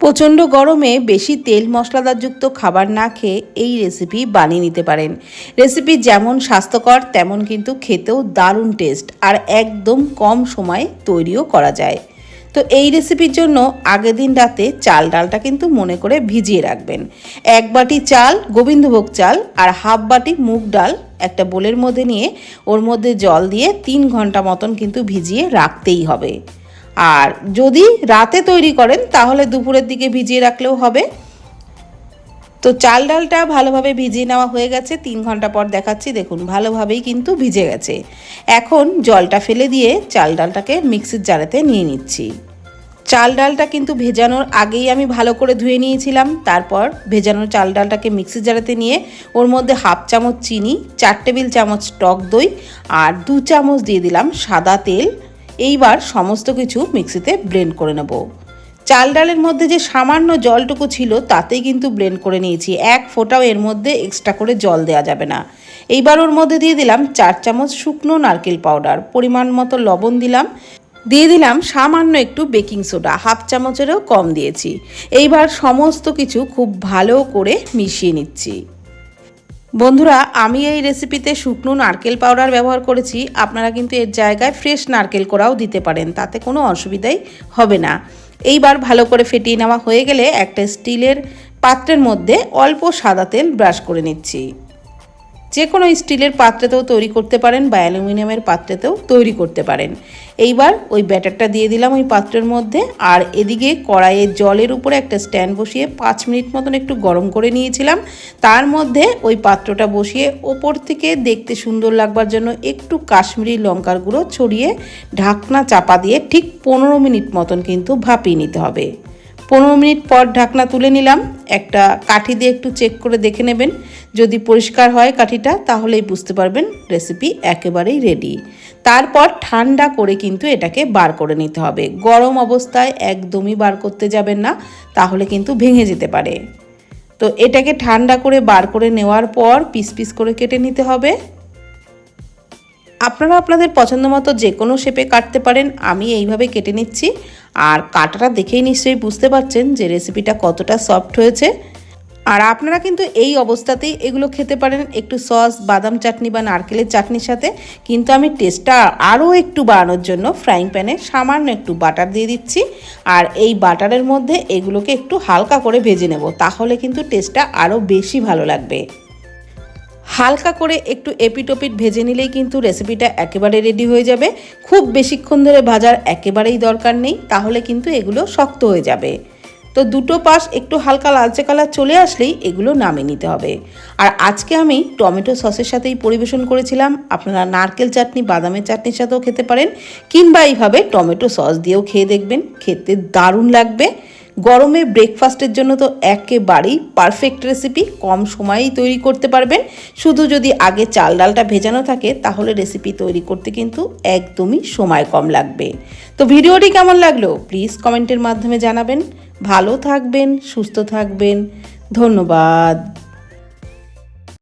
প্রচণ্ড গরমে বেশি তেল মশলাদারযুক্ত খাবার না খেয়ে এই রেসিপি বানিয়ে নিতে পারেন। রেসিপি যেমন স্বাস্থ্যকর, তেমন কিন্তু খেতেও দারুণ টেস্ট আর একদম কম সময়ে তৈরিও করা যায়। তো এই রেসিপির জন্য আগের দিন রাতে চাল ডালটা কিন্তু মনে করে ভিজিয়ে রাখবেন। এক বাটি চাল, গোবিন্দভোগ চাল আর হাফ বাটি মুগ ডাল একটা বোলের মধ্যে নিয়ে ওর মধ্যে জল দিয়ে তিন ঘণ্টা মতন কিন্তু ভিজিয়ে রাখতেই হবে। আর যদি রাতে তৈরি করেন, তাহলে দুপুরের দিকে ভিজিয়ে রাখলেও হবে। তো চাল ডালটা ভালোভাবে ভিজিয়ে নেওয়া হয়ে গেছে, তিন ঘণ্টা পর দেখাচ্ছি, দেখুন ভালোভাবেই কিন্তু ভিজে গেছে। এখন জলটা ফেলে দিয়ে চাল ডালটাকে মিক্সির জারেতে নিয়ে নিচ্ছি। চাল ডালটা কিন্তু ভেজানোর আগেই আমি ভালো করে ধুয়ে নিয়েছিলাম, তারপর ভেজানো চাল ডালটাকে মিক্সির জারেতে নিয়ে ওর মধ্যে হাফ চামচ চিনি, চার টেবিল চামচ টক দই আর দু চামচ দিয়ে দিলাম সাদা তেল। এইবার সমস্ত কিছু মিক্সিতে ব্লেন্ড করে নেব। চাল ডালের মধ্যে যে সামান্য জলটুকু ছিল, তাতেই কিন্তু ব্লেন্ড করে নিয়েছি। এক ফোঁটাও এর মধ্যে এক্সট্রা করে জল দেওয়া যাবে না। এইবার ওর মধ্যে দিয়ে দিলাম চার চামচ শুকনো নারকেল পাউডার। পরিমাণ মতো লবণ দিলাম। দিয়ে দিলাম সামান্য একটু বেকিং সোডা, হাফ চামচেরও কম দিয়েছি। এইবার সমস্ত কিছু খুব ভালো করে মিশিয়ে নিচ্ছি। বন্ধুরা, আমি এই রেসিপিতে শুকনো নারকেল পাউডার ব্যবহার করেছি। আপনারা কিন্তু এর জায়গায় ফ্রেশ নারকেল কোড়াও দিতে পারেন, তাতে কোনো অসুবিধাই হবে না। এইবার ভালো করে ফেটিয়ে নেওয়া হয়ে গেলে একটা স্টিলের পাত্রের মধ্যে অল্প সাদা তেল ব্রাশ করে নিচ্ছি। যে কোনো স্টিলের পাত্রেতেও তৈরি করতে পারেন বা অ্যালুমিনিয়ামের পাত্রেতেও তৈরি করতে পারেন। এইবার ওই ব্যাটারটা দিয়ে দিলাম ওই পাত্রের মধ্যে আর এদিকে কড়াইয়ে জলের উপরে একটা স্ট্যান্ড বসিয়ে পাঁচ মিনিট মতন একটু গরম করে নিয়েছিলাম। তার মধ্যে ওই পাত্রটা বসিয়ে ওপর থেকে দেখতে সুন্দর লাগবার জন্য একটু কাশ্মীরি লঙ্কার গুঁড়ো ছড়িয়ে ঢাকনা চাপা দিয়ে ঠিক পনেরো মিনিট মতন কিন্তু ভাপিয়ে নিতে হবে। পনেরো মিনিট পর ঢাকনা তুলে নিলাম। একটা কাঠি দিয়ে একটু চেক করে দেখে নেবেন। যদি পরিষ্কার হয় কাঠিটা, তাহলেই বুঝতে পারবেন রেসিপি একেবারেই রেডি তারপর ঠান্ডা করে কিন্তু এটাকে বার করে নিতে হবে। গরম অবস্থায় একদমই বার করতে যাবেন না, তাহলে কিন্তু ভেঙে যেতে পারে। তো এটাকে ঠান্ডা করে বার করে নেওয়ার পর পিস পিস করে কেটে নিতে হবে। আপনারা আপনাদের পছন্দ মতো যে কোনো শেপে কাটতে পারেন, আমি এইভাবে কেটে নিচ্ছি। আর কাটাটা দেখেই নিশ্চয়ই বুঝতে পারছেন যে রেসিপিটা কতটা সফট হয়েছে। আর আপনারা কিন্তু এই অবস্থাতেই এগুলো খেতে পারেন, একটু সস, বাদাম চাটনি বা নারকেলের চাটনির সাথে। কিন্তু আমি টেস্টটা আরও একটু বাড়ানোর জন্য ফ্রাইং প্যানে সামান্য একটু বাটার দিয়ে দিচ্ছি। আর এই বাটারের মধ্যে এগুলোকে একটু হালকা করে ভেজে নেব, তাহলে কিন্তু টেস্টটা আরও বেশি ভালো লাগবে। হালকা করে একটু এপিটোপিট ভেজে নিলেই কিন্তু রেসিপিটা একেবারে রেডি হয়ে যাবে। খুব বেশিক্ষণ ধরে ভাজার একেবারেই দরকার নেই, তাহলে কিন্তু এগুলো শক্ত হয়ে যাবে। তো দুটো পাশ একটু হালকা লালচে কালার চলে আসলেই এগুলো নামিয়ে নিতে হবে। আর আজকে আমি টমেটো সসের সাথেই পরিবেশন করেছিলাম। আপনারা নারকেল চাটনি, বাদামের চাটনির সাথেও খেতে পারেন, কিংবা এইভাবে টমেটো সস দিয়েও খেয়ে দেখবেন। খেতে দারুণ লাগবে। গরমে ব্রেকফাস্টের জন্য তো একেবারেই পারফেক্ট রেসিপি কম সময়েই তৈরি করতে পারবেন শুধু যদি আগে চাল ডালটা ভেজানো থাকে, তাহলে রেসিপি তৈরি করতে কিন্তু একদমই সময় কম লাগবে। তো ভিডিওটি কেমন লাগল? প্লিজ কমেন্টের মাধ্যমে জানাবেন। ভালো থাকবেন, সুস্থ থাকবেন। ধন্যবাদ।